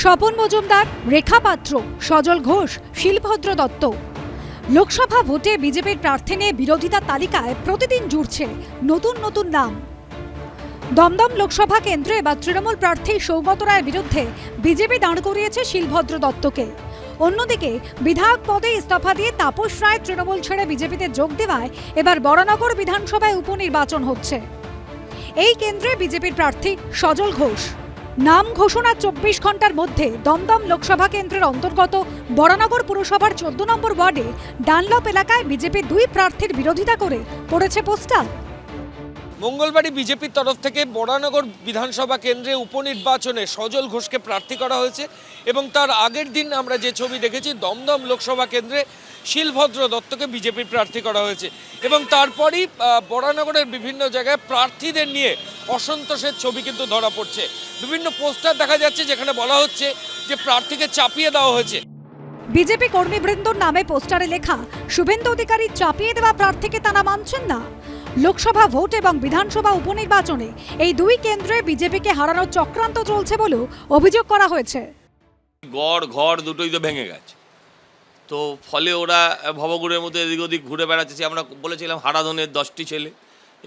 স্বপন মজুমদার, রেখা পাত্র, সজল ঘোষ, শিলভদ্র দত্ত। লোকসভা ভোটে বিজেপির প্রার্থী নিয়ে বিরোধিতা তালিকায় প্রতিদিন জুড়ছে নতুন নতুন নাম। দমদম লোকসভা কেন্দ্রে এবার তৃণমূল প্রার্থী সৌগত রায়ের বিরুদ্ধে বিজেপি দাঁড় করিয়েছে শিলভদ্র দত্তকে। অন্যদিকে বিধায়ক পদে ইস্তফা দিয়ে তাপস রায় তৃণমূল ছেড়ে বিজেপিতে যোগ দেওয়ায় এবার বরানগর বিধানসভায় উপনির্বাচন হচ্ছে। এই কেন্দ্রে বিজেপির প্রার্থী সজল ঘোষ। নাম ঘোষণার চব্বিশ ঘণ্টার মধ্যে দমদম লোকসভা কেন্দ্রের অন্তর্গত বরানগর পুরসভার চোদ্দ নম্বর ওয়ার্ডে ডানলপ এলাকায় বিজেপির দুই প্রার্থীর বিরোধিতা করে পড়েছে পোস্টার। মঙ্গলবারই বিজেপির তরফ থেকে বরানগর বিধানসভা কেন্দ্রে উপনির্বাচনে সজল ঘোষকে প্রার্থী করা হয়েছে এবং তার আগের দিন আমরা যে ছবি দেখেছি, দমদম লোকসভা কেন্দ্রে শিলভদ্র দত্তকে বিজেপির প্রার্থী করা হয়েছে এবং তারপরই বরানগরের বিভিন্ন জায়গায় প্রার্থীদের নিয়ে অসন্তোষের ছবি কিন্তু ধরা পড়ছে। বিভিন্ন পোস্টার দেখা যাচ্ছে যেখানে বলা হচ্ছে যে প্রার্থীকে চাপিয়ে দেওয়া হয়েছে। বিজেপি কর্মীবৃন্দর নামে পোস্টারে লেখা শুভেন্দু অধিকারী চাপিয়ে দেওয়া প্রার্থীকে তারা মানছেন না। লোকসভা ভোট এবং বিধানসভা উপনির্বাচনে এই দুই কেন্দ্রে বিজেপিকে হারানোর চক্রান্ত চলছে বলেও অভিযোগ করা হয়েছে। গড় ঘর দুটোই তো ভেঙে গেছে। তো ফলে ওরা ভবগুড়ের মধ্যে এদিক ওদিক ঘুরে বেড়াচ্ছে। আমরা বলেছিলাম হারাধনের দশটি ছেলে।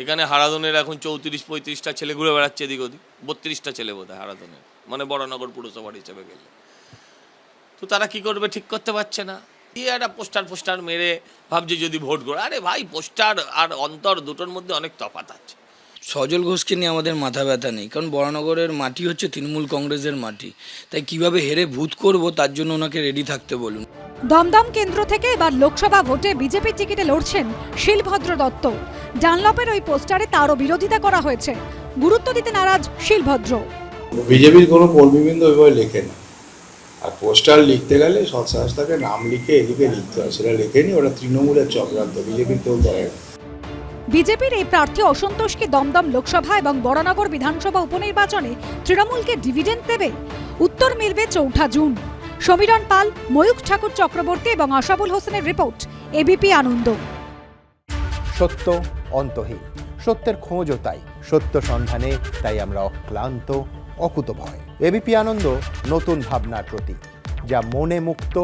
এখানে হারাধনের এখন চৌত্রিশ, পঁয়ত্রিশটা ছেলে ঘুরে বেড়াচ্ছে এদিক ওদিক। বত্রিশটা ছেলে বোধ হয় হারাধনের। মানে বড়নগর পুরসভার হিসেবে গেলে। তো তারা কি করবে ঠিক করতে পারছে না। দিয়ে একটা পোস্টার পোস্টার মেরে ভাবছে যদি ভোট করে আরে ভাই, পোস্টার আর অন্তর দুটোর মধ্যে অনেক তফাত আছে। সজল ঘোষকে নিয়ে আমাদের মাথা ব্যথা নেই কারণ বরানগরের মাটি হচ্ছে তৃণমূল কংগ্রেসের মাটি। তাই কীভাবে হেরে ভূত করব তার জন্য ওনাকে রেডি থাকতে বলুন। দমদম কেন্দ্র থেকে এবার লোকসভা ভোটে বিজেপির টিকিটে লড়ছেন শিলভদ্র দত্ত। ডানলপের ওই পোস্টারে তারও বিরোধিতা করা হয়েছে। গুরুত্ব দিতে নারাজ শিলভদ্র। বিজেপির কোনো কর্মীবৃন্দ ওইভাবে লেখে না। আর পোস্টার লিখতে গেলে সৎসাহসটাকে নাম লিখে এদিকে লিখতে হয় সেটা লেখেনি ওটা তৃণমূলের চক্রান্ত বিজেপির কেউ করে না। বিজেপির এই প্রার্থী অসন্তোষকে দমদম লোকসভা এবং বরানগর বিধানসভা উপনির্বাচনে তৃণমূলকে ডিভিডেন্ড দেবে। উত্তর মিলবে চৌঠা জুন। সমীরণ পাল, ময়ূখ ঠাকুর চক্রবর্তী এবং আশাবুল হোসেনের রিপোর্ট, এবিপি আনন্দ। সত্য অন্তহীন। সত্যের খোঁজও তাই। সত্য সন্ধানে তাই আমরা অক্লান্ত, অকুতভয়। এবিপি আনন্দ, নতুন ভাবনার প্রতীক, যা মনে মুক্ত